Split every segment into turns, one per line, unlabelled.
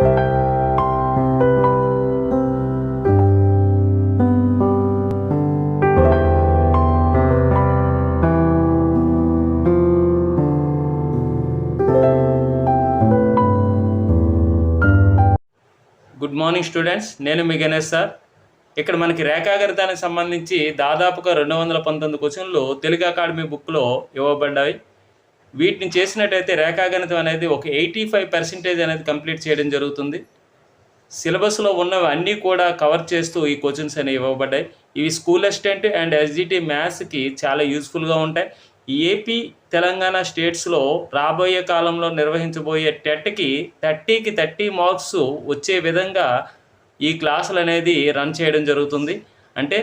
Good morning students నేను మీ Ganesh sir. ఇక్కడ మనకి రేఖాగరితానికి సంబంధించి దాదాపుగా రెండు వందల పంతొమ్మిది క్వశ్చన్లు తెలుగు అకాడమీ బుక్లో ఇవ్వబడ్డాయి. వీటిని చేసినట్టయితే రేఖాగణితం అనేది ఒక ఎయిటీ ఫైవ్ పర్సెంటేజ్ అనేది కంప్లీట్ చేయడం జరుగుతుంది. సిలబస్లో ఉన్నవి అన్నీ కూడా కవర్ చేస్తూ ఈ క్వశ్చన్స్ అనేవి ఇవ్వబడ్డాయి. ఇవి స్కూల్ అసిస్టెంట్ అండ్ ఎస్జిటి మ్యాథ్స్కి చాలా యూస్ఫుల్గా ఉంటాయి. ఏపీ తెలంగాణ స్టేట్స్లో రాబోయే కాలంలో నిర్వహించబోయే టెట్కి థర్టీకి థర్టీ మార్క్స్ వచ్చే విధంగా ఈ క్లాసులు అనేది రన్ చేయడం జరుగుతుంది. అంటే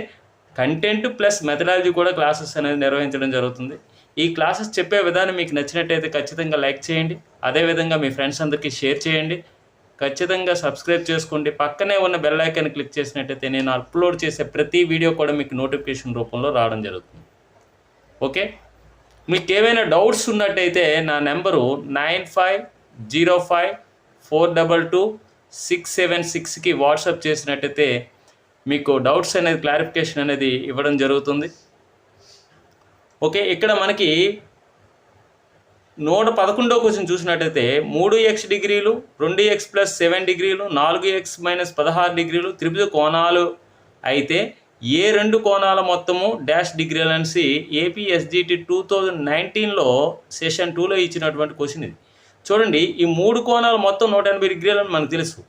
కంటెంట్ ప్లస్ మెథడాలజీ కూడా క్లాసెస్ అనేది నిర్వహించడం జరుగుతుంది. ఈ క్లాసెస్ చెప్పే విధానం మీకు నచ్చినట్టయితే ఖచ్చితంగా లైక్ చేయండి. అదేవిధంగా మీ ఫ్రెండ్స్ అందరికీ షేర్ చేయండి. ఖచ్చితంగా సబ్స్క్రైబ్ చేసుకోండి. పక్కనే ఉన్న బెల్ ఐకాన్ క్లిక్ చేసినట్టయితే నేను అప్లోడ్ చేసే ప్రతి వీడియో కూడా మీకు నోటిఫికేషన్ రూపంలో రావడం జరుగుతుంది. ఓకే? మీకు ఏమైనా డౌట్స్ ఉన్నట్టయితే నా number nine five zero five four double two six seven సిక్స్కి వాట్సాప్ చేసినట్టయితే మీకు డౌట్స్ అనేది క్లారిఫికేషన్ అనేది ఇవ్వడం జరుగుతుంది. ఓకే ఇక్కడ మనకి నూట పదకొండో క్వశ్చన్ చూసినట్టయితే మూడు ఎక్స్ డిగ్రీలు రెండు ఎక్స్ ప్లస్ సెవెన్ డిగ్రీలు నాలుగు ఎక్స్ మైనస్ పదహారు డిగ్రీలు త్రిభుజ కోణాలు అయితే ఏ రెండు కోణాల మొత్తము డాష్ డిగ్రీలు అనేసి ఏపీఎస్జిటి టూ థౌజండ్ నైన్టీన్లో సెషన్ టూలో ఇచ్చినటువంటి క్వశ్చన్ ఇది. చూడండి ఈ మూడు కోణాలు మొత్తం నూట ఎనభై డిగ్రీలు అని మనకు తెలుసు.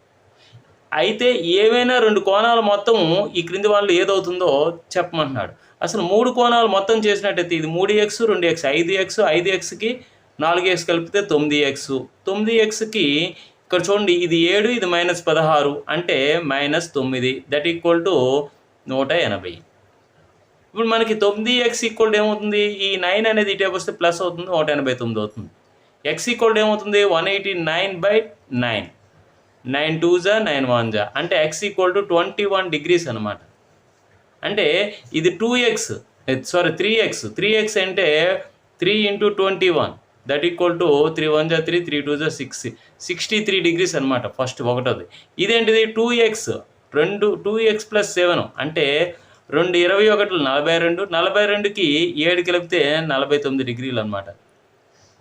అయితే ఏవైనా రెండు కోణాల మొత్తం ఈ క్రింది వాళ్ళు ఏదవుతుందో చెప్పమంటున్నాడు. అసలు మూడు కోణాలు మొత్తం చేసినట్టయితే ఇది మూడు ఎక్స్ రెండు ఎక్స్ ఐదు ఎక్స్ ఐదు ఎక్స్కి నాలుగు ఎక్స్ కలిపితే తొమ్మిది ఎక్స్ తొమ్మిది ఎక్స్కి ఇక్కడ చూడండి ఇది ఏడు ఇది మైనస్ పదహారు అంటే మైనస్ తొమ్మిది. దట్ ఈక్వల్ టు నూట ఎనభై. ఇప్పుడు మనకి తొమ్మిది ఎక్స్ ఈక్వల్ ఏమవుతుంది? ఈ నైన్ అనేది ఇటే వస్తే ప్లస్ అవుతుంది నూట ఎనభై తొమ్మిది అవుతుంది. ఎక్స్ ఈక్వల్ ఏమవుతుంది? One eighty nine by nine. Nine two జా నైన్ వన్ జా. అంటే x equal to twenty one degrees అనమాట అంటే ఇది two x sorry three x three x అంటే three into twenty one that equal to three one జా three three two జా six sixty three degrees అనమాట first ఒకటోది. ఇదేంటిది? టూ ఎక్స్ రెండు టూ ఎక్స్ ప్లస్ సెవెన్ అంటే రెండు ఇరవై ఒకటి నలభై రెండు. నలభై రెండుకి ఏడు కలిపితే నలభై తొమ్మిది డిగ్రీలు అనమాట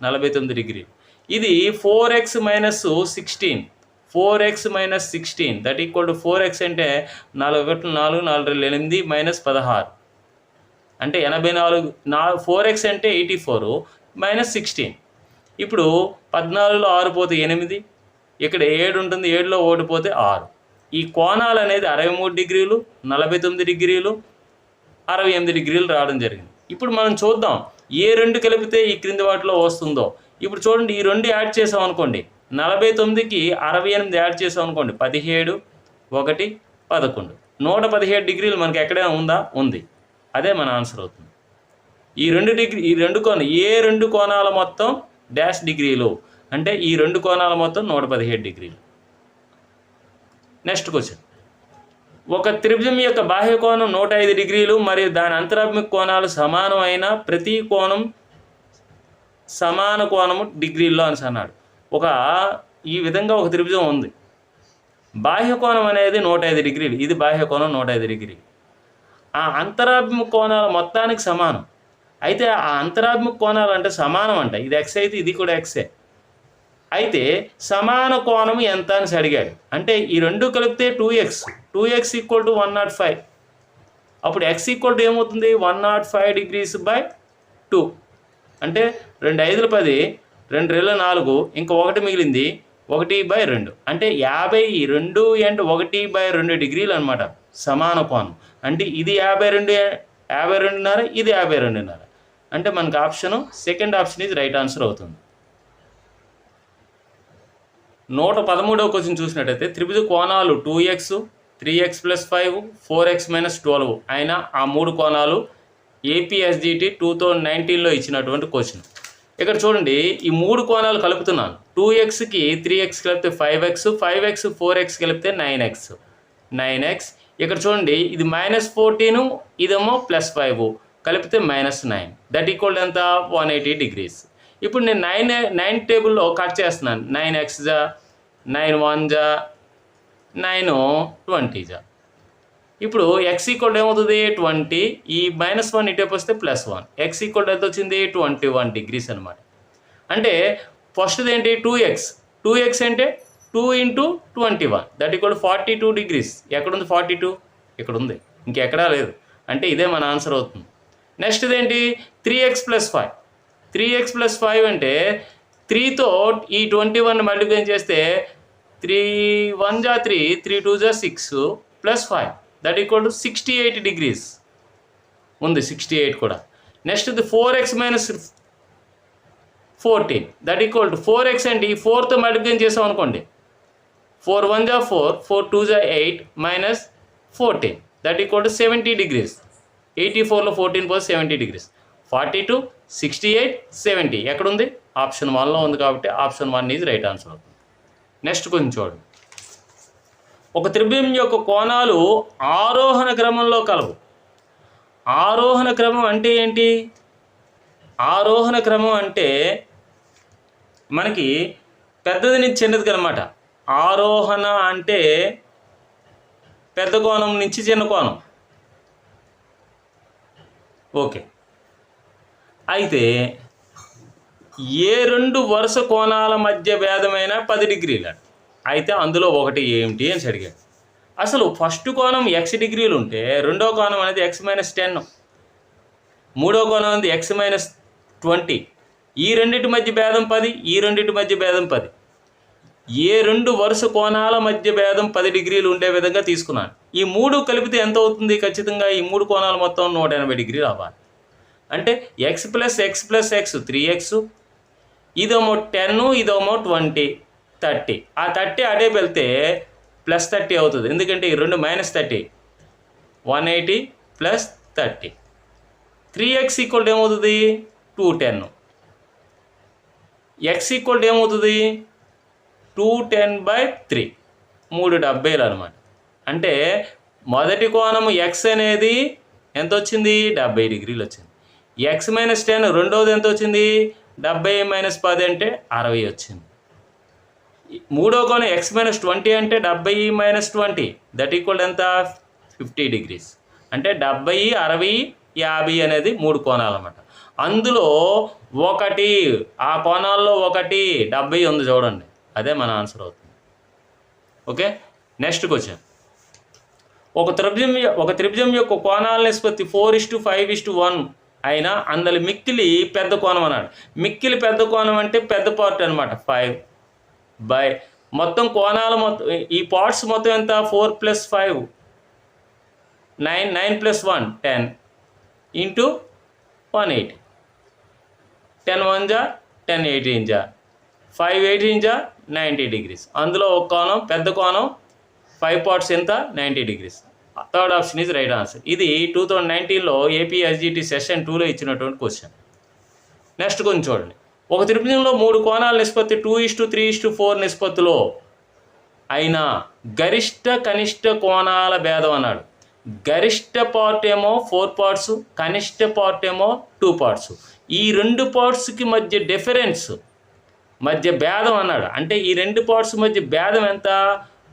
నలభై తొమ్మిది డిగ్రీలు. ఇది four x minus sixteen four x minus sixteen that equal to four x అంటే నాలుగు ఒకటి నాలుగు నాలుగు రెండు ఎనిమిది మైనస్ పదహారు. అంటే ఎనభై నాలుగు నా ఫోర్ ఎక్స్ అంటే ఎయిటీ ఫోర్ మైనస్ సిక్స్టీన్ ఇప్పుడు పద్నాలుగులో ఆరు పోతే ఎనిమిది. ఇక్కడ ఏడు ఉంటుంది ఏడులో ఓడిపోతే ఆరు. ఈ కోణాలు అనేది అరవై మూడు డిగ్రీలు నలభై తొమ్మిది డిగ్రీలు అరవై ఎనిమిది డిగ్రీలు రావడం జరిగింది. ఇప్పుడు మనం చూద్దాం ఏ రెండు కలిపితే ఈ క్రింది వాటిలో వస్తుందో. ఇప్పుడు చూడండి ఈ రెండు యాడ్ చేసాం అనుకోండి నలభై తొమ్మిదికి అరవై ఎనిమిది యాడ్ చేసాం అనుకోండి పదిహేడు ఒకటి పదకొండు. నూట పదిహేడు డిగ్రీలు మనకి ఎక్కడైనా ఉందా? ఉంది. అదే మన ఆన్సర్ అవుతుంది. ఈ రెండు డిగ్రీ ఈ రెండు కోణ ఏ రెండు కోణాల మొత్తం? డాష్ డిగ్రీలు. అంటే ఈ రెండు కోణాల మొత్తం నూట పదిహేడు డిగ్రీలు. Next question. ఒక త్రిభుజం యొక్క బాహ్య కోణం నూట ఐదు డిగ్రీలు మరియు దాని అంతరాత్మిక కోణాలు సమానమైన ప్రతి కోణం సమాన కోణము డిగ్రీల్లో అని అన్నాడు. ఒక ఈ విధంగా ఒక త్రిభుజం ఉంది. బాహ్య కోణం అనేది నూట ఐదు డిగ్రీలు. ఇది బాహ్య కోణం నూట ఐదు డిగ్రీలు. ఆ అంతరాభిముఖ కోణాల మొత్తానికి సమానం. అయితే ఆ అంతరాభిముఖ కోణాలు అంటే సమానం అంట. ఇది ఎక్స్ అయితే ఇది కూడా ఎక్సే అయితే సమాన కోణం ఎంత అని అడిగాడు. అంటే ఈ రెండు కలిపితే two x two x equal to one nought five అప్పుడు ఎక్స్ ఈక్వల్ టు ఏమవుతుంది? One nought five degrees by two అంటే రెండు ఐదుల పది రెండు రెళ్ళ నాలుగు ఇంకా ఒకటి మిగిలింది ఒకటి బై రెండు. అంటే యాభై రెండు అండ్ ఒకటి బై రెండు డిగ్రీలు అనమాట సమాన కోణం. అంటే ఇది యాభై రెండు యాభై రెండున్నర ఇది యాభై రెండున్నర. అంటే మనకు ఆప్షన్ సెకండ్ ఆప్షన్ ఇది రైట్ ఆన్సర్ అవుతుంది. నూట పదమూడవ క్వశ్చన్ చూసినట్టయితే త్రిభుజ కోణాలు two x three x plus five four x minus twelve. అయిన ఆ మూడు కోణాలు ఏపీఎస్జిటి టూ థౌజండ్ నైన్టీన్లో ఇచ్చినటువంటి క్వశ్చన్. ఇక్కడ చూడండి ఈ మూడు కోణాలు కలుపుతున్నాను. టూ ఎక్స్కి త్రీ ఎక్స్ కలిపితే five x five x four x కలిపితే నైన్ ఎక్స్ నైన్ ఎక్స్ ఇక్కడ చూడండి ఇది మైనస్ ఫోర్టీను ఇదేమో ప్లస్ ఫైవ్ కలిపితే మైనస్ నైన్ దట్ ఈక్వల్ ఎంత? వన్ ఎయిటీ డిగ్రీస్ ఇప్పుడు నేను నైన్ నైన్ టేబుల్లో కట్ చేస్తున్నాను. నైన్ ఎక్స్ జా నైన్ వన్ జా నైన్ ట్వంటీ జా. ఇప్పుడు ఎక్స్ ఈక్వల్ ఏమవుతుంది? ట్వంటీ ఈ మైనస్ వన్ ఇటేపు వస్తే ప్లస్ వన్ ఎక్స్ ఈక్వల్ ఎంత వచ్చింది? ట్వంటీ వన్ డిగ్రీస్ అనమాట అంటే ఫస్ట్ది ఏంటి? టూ ఎక్స్ టూ ఎక్స్ అంటే two into twenty one that equal forty two degrees ఎక్కడుంది ఫార్టీ టూ ఇక్కడ ఉంది ఇంకెక్కడా లేదు. అంటే ఇదే మన ఆన్సర్ అవుతుంది. నెక్స్ట్ ఏంటి? Three x plus five three x plus five అంటే త్రీతో ఈ ట్వంటీ వన్ మల్టిప్లై చేస్తే త్రీ వన్ జా త్రీ త్రీ టూ జా six plus five that equal to sixty eight degrees ఉంది సిక్స్టీ ఎయిట్ కూడా. నెక్స్ట్ ఇది four x minus fourteen that equal to four x అంటే ఈ ఫోర్తో మల్టిప్లై చేసాం అనుకోండి. ఫోర్ వన్ జా ఫోర్ ఫోర్ టూ జా eight minus fourteen that equal to seventy degrees eighty ఫోర్లో ఫోర్టీన్ పోతే seventy degrees forty two sixty eight seventy ఎక్కడుంది ఆప్షన్ వన్లో ఉంది కాబట్టి option one is right answer అవుతుంది. నెక్స్ట్ కొంచెం చూడండి. ఒక త్రిభుజం యొక్క కోణాలు ఆరోహణ క్రమంలో కలవు. ఆరోహణ క్రమం అంటే ఏంటి? ఆరోహణ క్రమం అంటే మనకి పెద్దది నుంచి చిన్నది అనమాట ఆరోహణ అంటే పెద్ద కోణం నుంచి చిన్న కోణం. ఓకే. అయితే ఏ రెండు వరుస కోణాల మధ్య భేదమైన పది డిగ్రీలు అయితే అందులో ఒకటి ఏమిటి అని అడిగాడు. అసలు ఫస్ట్ కోణం ఎక్స్ డిగ్రీలు ఉంటే రెండో కోణం అనేది ఎక్స్ మైనస్ టెన్ మూడో కోణం అనేది ఎక్స్ మైనస్ ట్వంటీ ఈ రెండింటి మధ్య భేదం పది ఈ రెండింటి మధ్య భేదం పది. ఏ రెండు వరుస కోణాల మధ్య భేదం పది డిగ్రీలు ఉండే విధంగా తీసుకున్నాను. ఈ మూడు కలిపితే ఎంత అవుతుంది? ఖచ్చితంగా ఈ మూడు కోణాలు మొత్తం నూట ఎనభై డిగ్రీలు అవ్వాలి. అంటే x plus x plus x three x ఇదేమో టెన్ ఇదేమో ట్వంటీ థర్టీ. ఆ థర్టీ అడే వెళ్తే ప్లస్ థర్టీ అవుతుంది. ఎందుకంటే ఈ రెండు minus thirty. One eighty plus thirty. Three x equal ఏమవుతుంది? Two ten. ఎక్స్ ఈక్వల్ ఏమవుతుంది? Two ten by three. మూడు డెబ్బైలు అనమాట అంటే మొదటి కోణం ఎక్స్ అనేది ఎంత వచ్చింది డెబ్బై డిగ్రీలు వచ్చింది. ఎక్స్ మైనస్ టెన్ రెండవది ఎంత వచ్చింది డెబ్బై మైనస్ పది అంటే అరవై వచ్చింది. మూడో కోణం ఎక్స్ మైనస్ ట్వంటీ అంటే డెబ్బై మైనస్ ట్వంటీ దట్ ఈక్వల్ ఎంత? ఫిఫ్టీ డిగ్రీస్ అంటే డెబ్బై అరవై యాభై అనేది మూడు కోణాలు అనమాట అందులో ఒకటి ఆ కోణాల్లో ఒకటి డెబ్బై ఉంది చూడండి. అదే మన ఆన్సర్ అవుతుంది. ఓకే? నెక్స్ట్ క్వశ్చన్ ఒక త్రిభుజం ఒక త్రిభుజం యొక్క కోణాల నిష్పత్తి four is to five is to one అయినా అందులో మిక్కిలి పెద్ద కోణం అన్నాడు. మిక్కిలి పెద్ద కోణం అంటే పెద్ద పార్ట్ అనమాట ఫైవ్ బై. మొత్తం కోణాలు మొత్తం ఈ పార్ట్స్ మొత్తం ఎంత? Four plus five. Nine nine plus one ten. Into one eight. Ten one జా టెన్ ఎయిటీన్ జా. ఫైవ్ ఎయిటీన్ జా నైంటీ డిగ్రీస్. అందులో ఒక కోణం పెద్ద కోణం ఫైవ్ పార్ట్స్ ఎంత? Ninety degrees. Third option is right answer. ఇది టూ థౌజండ్ నైన్టీన్లో ఏపీఎస్జిటి సెషన్ టూలో ఇచ్చినటువంటి క్వశ్చన్ నెక్స్ట్ కొంచెం చూడండి. ఒక త్రిభుజంలో మూడు కోణాల నిష్పత్తి two is to three is to four నిష్పత్తిలో అయినా గరిష్ట కనిష్ట కోణాల భేదం అన్నాడు. గరిష్ట పార్ట్ ఏమో ఫోర్ పార్ట్స్ కనిష్ట పార్ట్ ఏమో టూ పార్ట్స్ ఈ రెండు పార్ట్స్కి మధ్య డిఫరెన్స్ మధ్య భేదం అన్నాడు. అంటే ఈ రెండు పార్ట్స్ మధ్య భేదం ఎంత?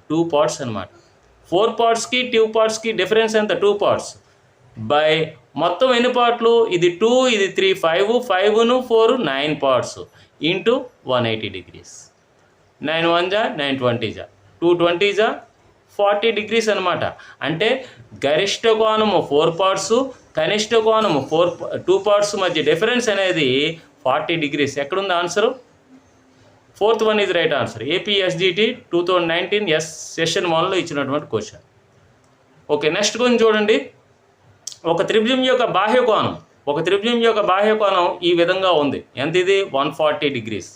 టూ పార్ట్స్ అనమాట ఫోర్ పార్ట్స్కి టూ పార్ట్స్కి డిఫరెన్స్ ఎంత? టూ పార్ట్స్ బై మొత్తం ఎన్ని పార్ట్లు? ఇది టూ ఇది three five ఫైవ్ను four nine parts. Into one eighty degrees. Nine one జా నైన్ ట్వంటీ జా. టూ ట్వంటీ జా ఫార్టీ డిగ్రీస్ అనమాట అంటే గరిష్ట కోణము ఫోర్ పార్ట్స్ కనిష్ట కోణము ఫోర్ టూ పార్ట్స్ మధ్య డిఫరెన్స్ అనేది ఫార్టీ డిగ్రీస్. ఎక్కడుంది ఆన్సరు? ఫోర్త్ వన్ ఇది right answer. APSGT two thousand nineteen yes session వన్లో ఇచ్చినటువంటి క్వశ్చన్. ఓకే నెక్స్ట్ కొంచెం చూడండి. ఒక త్రిభుజం యొక్క బాహ్య కోణం ఒక త్రిభుజం యొక్క బాహ్య కోణం ఈ విధంగా ఉంది. ఎంత ఇది? One forty degrees.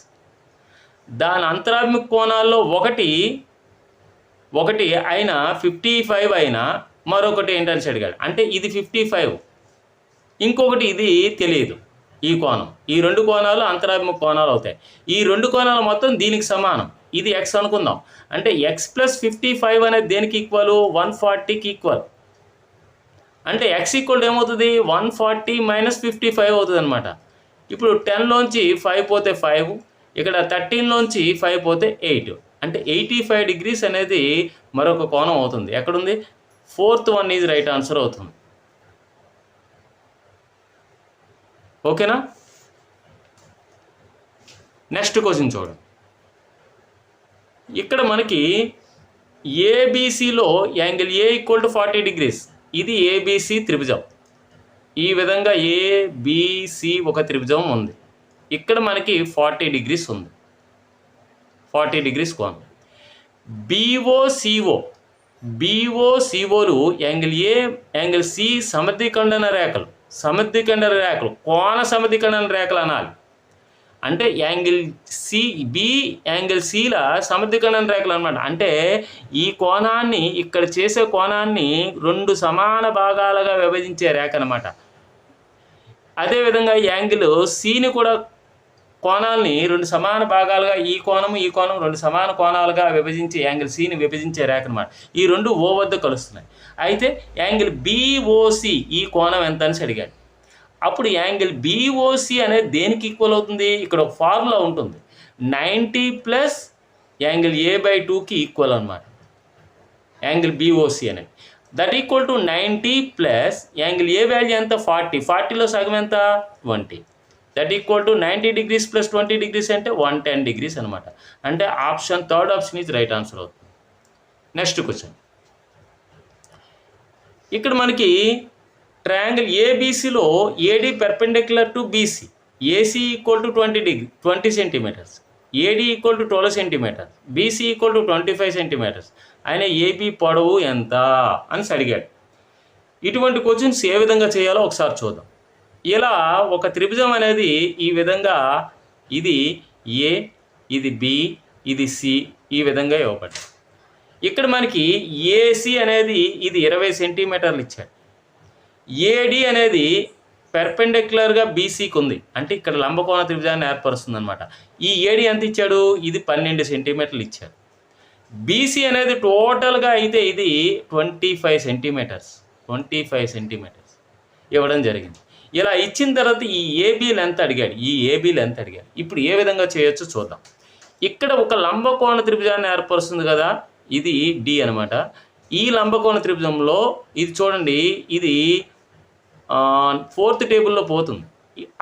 దాని అంతరాత్మిక కోణాల్లో ఒకటి ఒకటి అయినా ఫిఫ్టీ ఫైవ్ అయినా మరొకటి ఏంటని అడిగాడు. అంటే ఇది ఫిఫ్టీ ఫైవ్. ఇంకొకటి ఇది తెలియదు ఈ కోణం. ఈ రెండు కోణాలు అంతరాత్మిక కోణాలు అవుతాయి. ఈ రెండు కోణాలు మొత్తం దీనికి సమానం. ఇది ఎక్స్ అనుకుందాం. అంటే ఎక్స్ ప్లస్ ఫిఫ్టీ ఫైవ్ అనేది దేనికి ఈక్వల్ వన్ ఫార్టీకి ఈక్వల్ అంటే ఎక్స్ ఈక్వల్ ఏమవుతుంది? One forty minus fifty five అవుతుంది అనమాట ఇప్పుడు టెన్లోంచి ఫైవ్ పోతే ఫైవ్ ఇక్కడ థర్టీన్లోంచి ఫైవ్ పోతే ఎయిట్ అంటే ఎయిటీ ఫైవ్ డిగ్రీస్ అనేది మరొక కోణం అవుతుంది. ఎక్కడుంది? Fourth one is right answer అవుతుంది. ఓకేనా? నెక్స్ట్ క్వశ్చన్ చూడండి ఇక్కడ మనకి ఏబీసీలో angle A equal to forty degrees ఇది ఏబీసీ త్రిభుజం. ఈ విధంగా ఏబిసి ఒక త్రిభుజం ఉంది. ఇక్కడ మనకి ఫార్టీ డిగ్రీస్ ఉంది. ఫార్టీ డిగ్రీస్ కోణం. బీఓసిఓ బీఓసిఓలు యాంగిల్ ఏ యాంగిల్ సి సమర్థీఖండన రేఖలు. సమర్థీఖండన రేఖలు. కోణ సమర్థీఖండన రేఖలు అనాలి. అంటే యాంగిల్ సి బి యాంగిల్ సిల సమర్థీకరణ రేఖలు అనమాట అంటే ఈ కోణాన్ని ఇక్కడ చేసే కోణాన్ని రెండు సమాన భాగాలుగా విభజించే రేఖ అనమాట అదేవిధంగా యాంగిల్ సిని కూడా కోణాలని రెండు సమాన భాగాలుగా ఈ కోణము ఈ కోణం రెండు సమాన కోణాలుగా విభజించి యాంగిల్ సిని విభజించే రేఖ అనమాట ఈ రెండు ఓ వద్ద కలుస్తున్నాయి. అయితే యాంగిల్ బిఓసి ఈ కోణం ఎంత అని అడిగాడు. అప్పుడు యాంగిల్ బీఓసి అనేది దేనికి ఈక్వల్ అవుతుంది? ఇక్కడ ఒక ఫార్ములా ఉంటుంది. Ninety plus angle A by టూకి ఈక్వల్ అనమాట యాంగిల్ బీఓసి అనేది. That equal to ninety plus angle A value ఎంత? ఫార్టీ. ఫార్టీలో సగం ఎంత? Twenty. That equal to ninety degrees plus twenty degrees అంటే వన్ టెన్ డిగ్రీస్ అనమాట అంటే option third option is right answer అవుతుంది. నెక్స్ట్ క్వశ్చన్ ఇక్కడ మనకి triangle ఏబీసీలో AD perpendicular to BC AC equal to twenty degree twenty centimetres AD equal to twelve centimetres BC equal to twenty five centimetres ఆయన AB పొడవు ఎంత అని అడిగాడు. ఇటువంటి questions ఏ విధంగా చేయాలో ఒకసారి చూద్దాం. ఇలా ఒక త్రిభుజం అనేది ఈ విధంగా ఇది ఏ ఇది బి ఇది సి ఈ విధంగా ఇవ్వబడింది. ఇక్కడ మనకి ఏసీ అనేది ఇది ఇరవై సెంటీమీటర్లు ఇచ్చాడు. ఏడి అనేది పెర్పెండిక్యులర్గా బీసీకి ఉంది అంటే ఇక్కడ లంబకోణ త్రిభుజాన్ని ఏర్పరుస్తుంది అనమాట ఈ ఏడి ఎంత ఇచ్చాడు? ఇది పన్నెండు సెంటీమీటర్లు ఇచ్చాడు. బీసీ అనేది టోటల్గా అయితే ఇది twenty five centimetres. Twenty five centimetres ఇవ్వడం జరిగింది. ఇలా ఇచ్చిన తర్వాత ఈ ఏబీ లెంత్ అడిగాడు. ఈ ఏబీ లెంత్ అడిగాడు. ఇప్పుడు ఏ విధంగా చేయొచ్చో చూద్దాం. ఇక్కడ ఒక లంబకోణ త్రిభుజాన్ని ఏర్పరుస్తుంది కదా? ఇది డి అనమాట ఈ లంబకోణ త్రిభుజంలో ఇది చూడండి. ఇది ఫోర్త్ టేబుల్లో పోతుంది.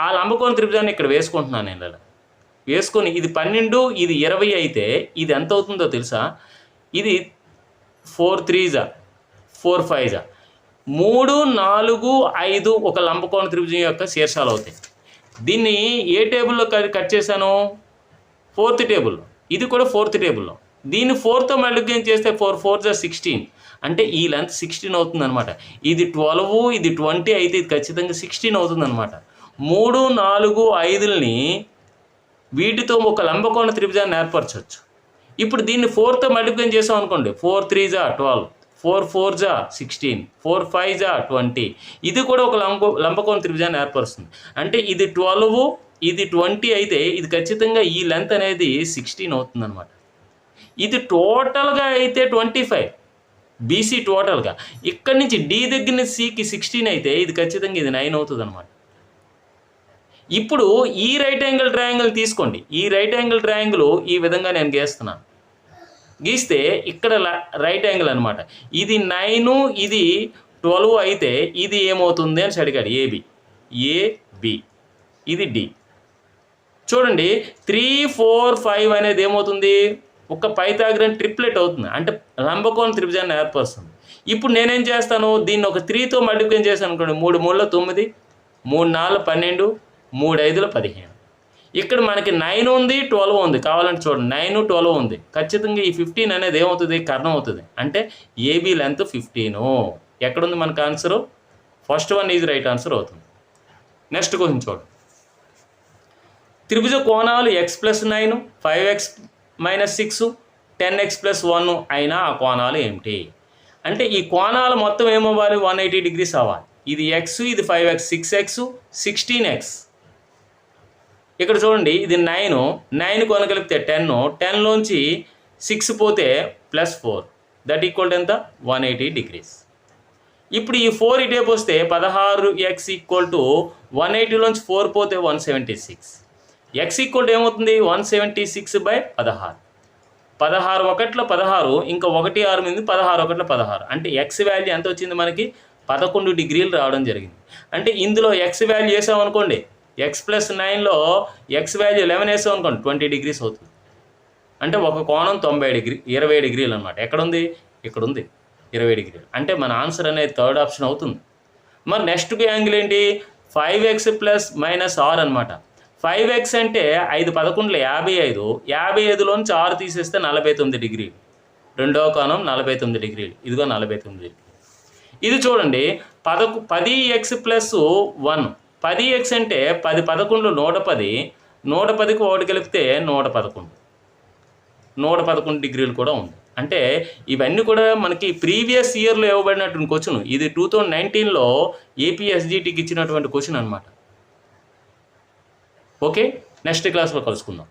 ఆ లంబకోణ త్రిభుజాన్ని ఇక్కడ వేసుకుంటున్నాను నేను ఇలా వేసుకొని ఇది పన్నెండు ఇది ఇరవై అయితే ఇది ఎంత అవుతుందో తెలుసా? ఇది ఫోర్ త్రీజా ఫోర్ ఫైవ్జా మూడు నాలుగు ఐదు ఒక లంబకోణ త్రిభుజం యొక్క శీర్షాలు అవుతాయి. దీన్ని ఏ టేబుల్లో కట్ కట్ చేశాను? ఫోర్త్ టేబుల్లో. ఇది కూడా ఫోర్త్ టేబుల్లో. దీన్ని ఫోర్తో మల్టిప్లై చేస్తే ఫోర్ ఫోర్ జా సిక్స్టీన్. అంటే ఈ లెంత్ సిక్స్టీన్ అవుతుందన్నమాట. ఇది ట్వెల్వ్ ఇది ట్వంటీ అయితే ఇది ఖచ్చితంగా సిక్స్టీన్ అవుతుందన్నమాట. మూడు నాలుగు ఐదుల్ని వీటితో ఒక లంబకోణ త్రిభుజాన్ని ఏర్పరచవచ్చు. ఇప్పుడు దీన్ని ఫోర్తో మల్టిప్లికేషన్ చేసాం అనుకోండి. ఫోర్ త్రీ జా ట్వెల్వ్ ఫోర్ ఫోర్ జా సిక్స్టీన్ ఫోర్ ఫైవ్ జా ట్వంటీ ఇది కూడా ఒక లంబ లంబకోణ త్రిభుజాన్ని ఏర్పరుస్తుంది. అంటే ఇది ట్వెల్వ్ ఇది ట్వంటీ అయితే ఇది ఖచ్చితంగా ఈ లెంత్ అనేది సిక్స్టీన్ అవుతుందన్నమాట. ఇది టోటల్గా అయితే ట్వంటీ ఫైవ్ బీసీ టోటల్గా ఇక్కడి నుంచి డి దగ్గర నుంచి సికి సిక్స్టీన్ అయితే ఇది ఖచ్చితంగా ఇది నైన్ అవుతుంది అనమాట ఇప్పుడు ఈ రైట్ యాంగిల్ ట్రయాంగిల్ తీసుకోండి. ఈ రైట్ యాంగిల్ ట్రయాంగిల్ ఈ విధంగా నేను గీస్తున్నాను. గీస్తే ఇక్కడ రైట్ యాంగిల్ అనమాట ఇది నైను ఇది ట్వెల్వ్ అయితే ఇది ఏమవుతుంది అని అడిగాడు. ఏబి ఏబి ఇది డి చూడండి. త్రీ ఫోర్ ఫైవ్ అనేది ఏమవుతుంది? ఒక పైథాగ్రన్ ట్రిప్లెట్ అవుతుంది. అంటే లంబకోణ త్రిభుజాన్ని ఏర్పరుస్తుంది. ఇప్పుడు నేనేం చేస్తాను? దీన్ని ఒక త్రీతో మల్టిప్లికేషన్ చేశాను అనుకోండి. మూడు మూడులో తొమ్మిది మూడు నాలుగు పన్నెండు మూడు ఐదులో పదిహేను. ఇక్కడ మనకి నైన్ ఉంది ట్వెల్వ్ ఉంది. కావాలంటే చూడండి. నైన్ ట్వెల్వ్ ఉంది. ఖచ్చితంగా ఈ ఫిఫ్టీన్ అనేది ఏమవుతుంది? కర్ణం అవుతుంది. అంటే ఏబీ లెంత్ ఫిఫ్టీను? ఎక్కడుంది మనకు answer? First one is right answer అవుతుంది. నెక్స్ట్ క్వశ్చన్ చూడండి. త్రిభుజ కోణాలు x plus nine five x minus six ten x plus one అయినా ఆ కోణాలు ఏమిటి? అంటే ఈ కోణాలు మొత్తం ఏమవ్వాలి వన్ ఎయిటీ డిగ్రీస్ అవ్వాలి. ఇది ఎక్స్ ఇది five x six x sixteen x ఇక్కడ చూడండి ఇది నైన్ నైన్ కొనగలిపితే టెన్ టెన్లోంచి సిక్స్ పోతే ప్లస్ ఫోర్ దట్ ఈక్వల్ ఎంత? వన్ ఎయిటీ డిగ్రీస్ ఇప్పుడు ఈ ఫోర్ ఇటేపు వస్తే పదహారు ఎక్స్ ఈక్వల్ టు వన్ ఎయిటీలోంచి ఫోర్ పోతే one seventy six x equal ఏమవుతుంది? వన్ సెవెంటీ సిక్స్ బై పదహారు. పదహారు ఒకట్లో పదహారు ఇంకా ఒకటి ఆరు మీద పదహారు ఒకటిలో పదహారు. అంటే ఎక్స్ వాల్యూ ఎంత వచ్చింది మనకి? పదకొండు డిగ్రీలు రావడం జరిగింది. అంటే ఇందులో ఎక్స్ వాల్యూ వేసామనుకోండి ఎక్స్ ప్లస్ నైన్లో ఎక్స్ వాల్యూ లెవెన్ వేసాం అనుకోండి. ట్వంటీ డిగ్రీస్ అవుతుంది. అంటే ఒక కోణం తొంభై డిగ్రీ ఇరవై డిగ్రీలు అనమాట ఎక్కడుంది? ఇక్కడ ఉంది ఇరవై డిగ్రీలు. అంటే మన ఆన్సర్ అనేది థర్డ్ ఆప్షన్ అవుతుంది. మరి నెక్స్ట్ యాంగిల్ ఏంటి? Five x plus minus R అనమాట ఫైవ్ ఎక్స్ అంటే ఐదు పదకొండులో యాభై ఐదు. యాభై ఐదులోంచి ఆరు తీసేస్తే నలభై తొమ్మిది డిగ్రీలు రెండవ కోణం నలభై తొమ్మిది డిగ్రీలు ఇదిగో నలభై తొమ్మిది డిగ్రీలు ఇది చూడండి పదకు పది ఎక్స్ ప్లస్ వన్. పది ఎక్స్ అంటే పది పదకొండు నూట పది. నూట పదికి ఒకటి కలిపితే నూట పదకొండు. నూట పదకొండు డిగ్రీలు కూడా ఉంది. అంటే ఇవన్నీ కూడా మనకి ప్రీవియస్ ఇయర్లో ఇవ్వబడినటువంటి క్వశ్చన్. ఇది టూ థౌజండ్ నైన్టీన్లో ఏపీఎస్జిటికి ఇచ్చినటువంటి క్వశ్చన్ అనమాట ఓకే నెక్స్ట్ క్లాస్లో కలుసుకుందాం.